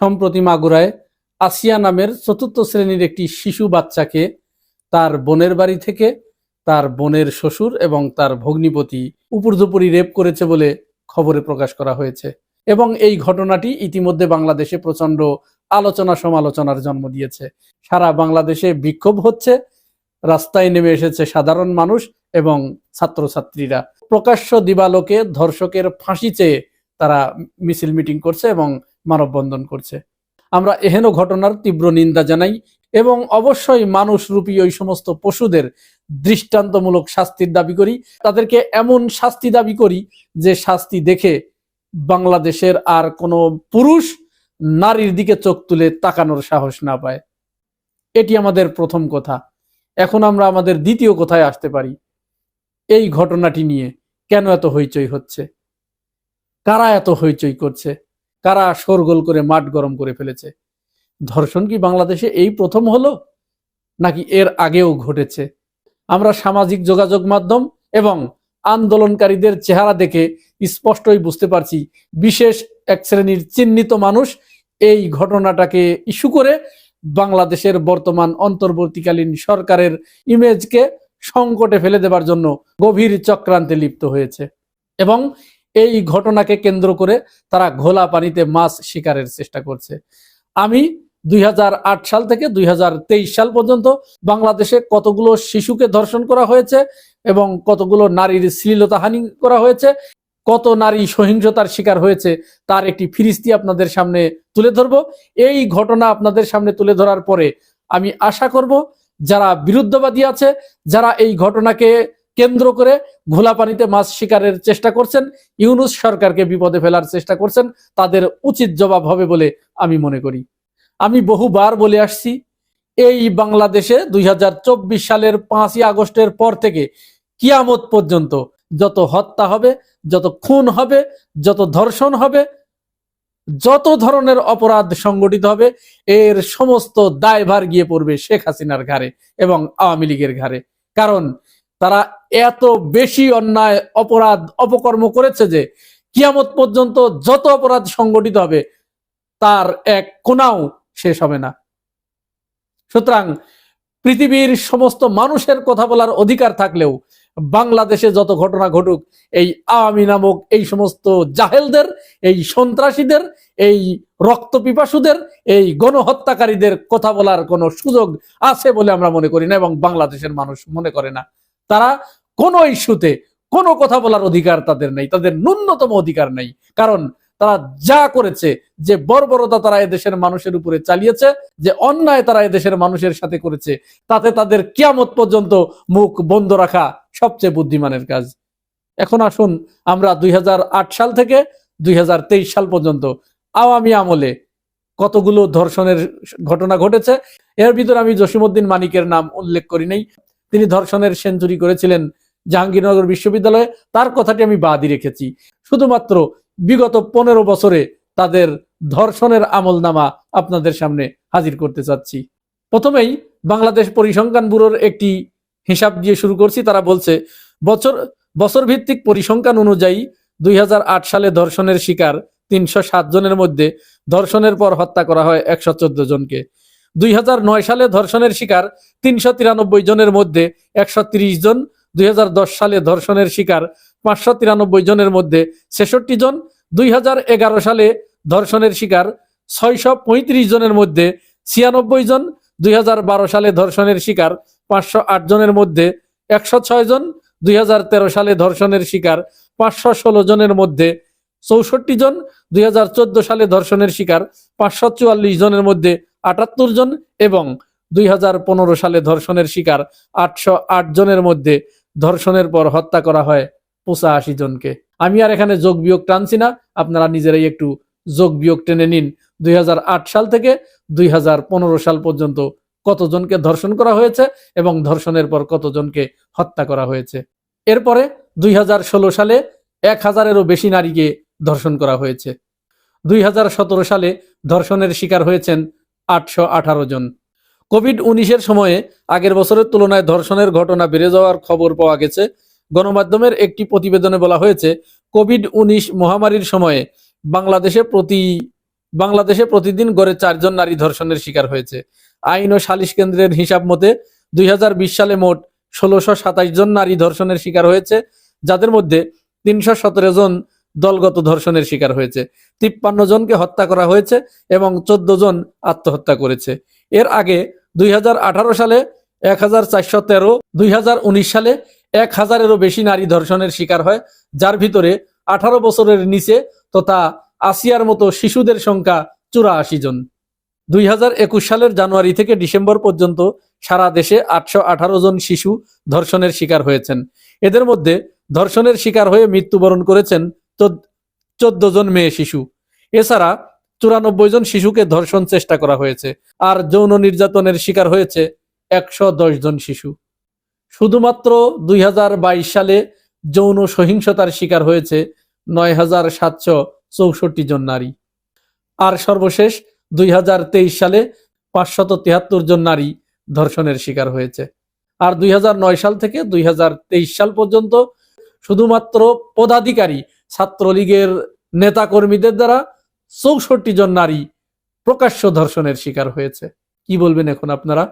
সম্প্রতি মাগুরায় আসিয়া নামের চতুর্থ শ্রেণির একটি শিশু বাচ্চাকে তার বোনের বাড়ি থেকে তার বোনের শ্বশুর এবং তার ভগ্নিপতি উপর্যুপরি রেপ করেছে বলে খবরে প্রকাশ করা হয়েছে। এবং এই ঘটনাটি ইতিমধ্যে বাংলাদেশে প্রচণ্ড আলোচনা সমালোচনার জন্ম দিয়েছে। সারা বাংলাদেশে বিক্ষোভ হচ্ছে, রাস্তায় নেমে এসেছে সাধারণ মানুষ এবং ছাত্রছাত্রীরা। প্রকাশ্য দিবালোকে ধর্ষকের ফাঁসি চেয়ে তারা মিছিল মিটিং করছে এবং মানববন্ধন করছে। আমরা এহেন ঘটনার তীব্র নিন্দা জানাই এবং অবশ্যই মানুষ রূপী ওই সমস্ত পশুদের দৃষ্টান্তমূলক শাস্তির দাবি করি। তাদেরকে এমন শাস্তি দাবি করি যে শাস্তি দেখে বাংলাদেশের আর কোনো পুরুষ নারীর দিকে চোখ তুলে তাকানোর সাহস না পায়। এটি আমাদের প্রথম কথা। এখন আমরা আমাদের দ্বিতীয় কথায় আসতে পারি। এই ঘটনাটি নিয়ে কেন এত হইচই হচ্ছে? কারা এত হইচই করছে? কারা শোরগোল করে মাঠ গরম করে ফেলেছে? ধর্ষণ কি বাংলাদেশে এই প্রথম হলো? নাকি এর আগেও ঘটেছে? আমরা সামাজিক যোগাযোগ মাধ্যম এবং আন্দোলনকারীদের চেহারা দেখে স্পষ্টই বুঝতে পারছি, বিশেষ এক শ্রেণির চিহ্নিত মানুষ এই ঘটনাটাকে ইস্যু করে বাংলাদেশের বর্তমান অন্তর্বর্তীকালীন সরকারের ইমেজকে সংকটে ফেলে দেবার জন্য গভীর চক্রান্তে লিপ্ত হয়েছে। এবং এই ঘটনাকে কেন্দ্র করে তারা ঘোলা পানিতে মাছ শিকারের চেষ্টা করছে। আমি দুই হাজার আট সাল থেকে দুই হাজার তেইশ সাল পর্যন্ত বাংলাদেশে কতগুলো শিশুকে ধর্ষণ করা হয়েছে এবং কতগুলো নারীর শ্লীলতাহানি করা হয়েছে, কত নারী সহিংসতার শিকার হয়েছে তার একটি ফিরিস্তি আপনাদের সামনে তুলে ধরব। এই ঘটনা আপনাদের সামনে তুলে ধরার পরে আমি আশা করব, যারা বিরুদ্ধবাদী আছে, যারা এই ঘটনাকে কেন্দ্র করে ঘোলা পানিতে মাছ শিকারের চেষ্টা করছেন। ইউনুস সরকারকে বিপদে ফেলার চেষ্টা করছেন। তাদের উচিত জবাব হবে বলে আমি মনে করি। আমি বহুবার বলে আসছি, এই বাংলাদেশে দুই হাজার চব্বিশ সালের পাঁচই আগস্টের পর থেকে কিয়ামত পর্যন্ত যত হত্যা হবে, যত খুন হবে, যত ধর্ষণ হবে, যত ধরনের অপরাধ সংগঠিত হবে, এর সমস্ত দায়ভার গিয়ে পড়বে শেখ হাসিনার ঘাড়ে এবং আওয়ামী লীগের ঘাড়ে। কারণ তারা এত বেশি অন্যায়, অপরাধ, অপকর্ম করেছে যে কিয়ামত পর্যন্ত যত অপরাধ সংগঠিত হবে, তার এক কোনাও শেষ হবে না। সুতরাং পৃথিবীর সমস্ত মানুষের কথা বলার অধিকার থাকলেও বাংলাদেশে যত ঘটনা ঘটুক, এই আওয়ামী নামক এই সমস্ত জাহেলদের, এই সন্ত্রাসীদের, এই রক্ত পিপাসুদের এই গণহত্যাকারীদের কথা বলার কোনো সুযোগ আছে বলে আমরা মনে করি না এবং বাংলাদেশের মানুষ মনে করে না। তারা কোনো ইস্যুতে কোনো কথা বলার অধিকার তাদের নেই, তাদের ন্যূনতম অধিকার নেই। কারণ তারা যা করেছে, যে বর্বরতা তারা এদেশের মানুষের উপরে চালিয়েছে, যে অন্যায় তারা এদেশের মানুষের সাথে করেছে, তাতে তাদের কিয়ামত পর্যন্ত মুখ বন্ধ রাখা সবচেয়ে বুদ্ধিমানের কাজ। এখন আসুন আমরা দুই হাজার আট সাল থেকে দুই হাজার তেইশ সাল পর্যন্ত আওয়ামী আমলে কতগুলো ধর্ষণের ঘটনা ঘটেছে, এর ভিতরে আমি জসিমউদ্দিন মানিকের নাম উল্লেখ করি নাই। তিনি ধর্ষণের সেঞ্চুরি করেছিলেন জাহাঙ্গীরনগর বিশ্ববিদ্যালয়ে। তার কথাটি আমি বাদই রেখেছি। শুধুমাত্র বিগত পনেরো বছরে তাদের ধর্ষণের আমল নামা আপনাদের সামনে হাজির করতে চাচ্ছি। প্রথমেই বাংলাদেশ পরিসংখ্যান ব্যুরোর একটি হিসাব দিয়ে শুরু করছি। তারা বলছে, বছর বছর ভিত্তিক পরিসংখ্যান অনুযায়ী দুই হাজার আট সালে ধর্ষণের শিকার তিনশো সাত জনের মধ্যে ধর্ষণের পর হত্যা করা হয় একশো চোদ্দ জনকে। দুই হাজার নয় সালে ধর্ষণের শিকার তিনশো তিরানব্বই জনের মধ্যে একশো জন, দুই হাজার দশ সালে ধর্ষণের শিকার পাঁচশো তিরানব্বই জনের মধ্যে ছেষট্টি জন, দুই হাজার এগারো সালে ধর্ষণের শিকার ছয়শো পঁয়ত্রিশ জনের মধ্যে ছিয়ানব্বই জন, দুই হাজার বারো সালে ধর্ষণের শিকার পাঁচশো আট জনের মধ্যে একশো ছয় জন, দুই হাজার তেরো সালে ধর্ষণের শিকার পাঁচশো ষোলো জনের মধ্যে চৌষট্টি জন, দুই হাজার চোদ্দ সালে ধর্ষণের শিকার পাঁচশো চুয়াল্লিশ জনের মধ্যে আটাত্তর জন এবং দুই হাজার পনেরো সালে ধর্ষণের শিকার আটশো আট জনের মধ্যে ধর্ষণের পর হত্যা করা হয় পঁচাশি জনকে। আমি আর এখানে যোগ বিয়োগ টানছি না, আপনারা নিজেরাই একটু যোগ বিয়োগ টেনে নিন। দুই হাজার আট সাল থেকে দুই হাজার পনেরো সাল পর্যন্ত কতজনকে ধর্ষণ করা হয়েছে এবং ধর্ষণের পর কতজনকে হত্যা করা হয়েছে। এরপরে দুই হাজার ষোলো সালে এক হাজারেরও বেশি নারীকে ধর্ষণ করা হয়েছে। দুই হাজার সতেরো সালে ধর্ষণের শিকার হয়েছেন আটশো আঠারো জন। কোভিড উনিশের সময়ে আগের বছরের তুলনায় ধর্ষণের ঘটনা বেড়ে যাওয়ার খবর পাওয়া গেছে। গণমাধ্যমের একটি প্রতিবেদনে বলা হয়েছে, কোভিড উনিশ মহামারীর সময়ে বাংলাদেশে প্রতি, বাংলাদেশে প্রতিদিন গড়ে চারজন নারী ধর্ষণের শিকার হয়েছে। আইন ও সালিশ কেন্দ্রের হিসাব মতে দুই হাজার বিশ সালে মোট ষোলোশো জন নারী ধর্ষণের শিকার হয়েছে, যাদের মধ্যে তিনশো সতেরো জন দলগত ধর্ষণের শিকার হয়েছে। তিপ্পান্ন জনকে হত্যা করা হয়েছে এবং চোদ্দ জন আত্মহত্যা করেছে। এর আগে দুই হাজার আঠারো সালে এক হাজার চারশো তেরো, দুই সালে এক হাজারেরও বেশি নারী ধর্ষণের শিকার হয়, যার ভিতরে আঠারো বছরের নিচে তথা আসিয়ার মতো শিশুদের সংখ্যা চুরাশি জন। দুই হাজার একুশ সালের জানুয়ারি থেকে ডিসেম্বর পর্যন্ত সারা দেশে আটশো আঠারো জন শিশু ধর্ষণের শিকার হয়েছেন। এদের মধ্যে ধর্ষণের শিকার হয়ে মৃত্যুবরণ করেছেন চোদ্দ জন মেয়ে শিশু। এছাড়া চুরানব্বই জন শিশুকে ধর্ষণ চেষ্টা করা হয়েছে। আর যৌন নির্যাতনের শিকার হয়েছে একশো দশ জন শিশু। শুধুমাত্র দুই হাজার বাইশ সালে যৌন সহিংসতার শিকার হয়েছে নয় হাজার সাতশো চৌষট্টি জন নারী। আর সর্বশেষ দুই হাজার তেইশ সালে পাঁচশত তিয়াত্তর জন নারী ধর্ষণের শিকার হয়েছে। আর দুই হাজার নয় সাল থেকে দুই হাজার তেইশ সাল পর্যন্ত শুধুমাত্র পদাধিকারী ছাত্রলীগের নেতাকর্মীদের দ্বারা চৌষট্টি জন নারী প্রকাশ্য ধর্ষণের শিকার হয়েছে। কি বলবেন এখন আপনারা?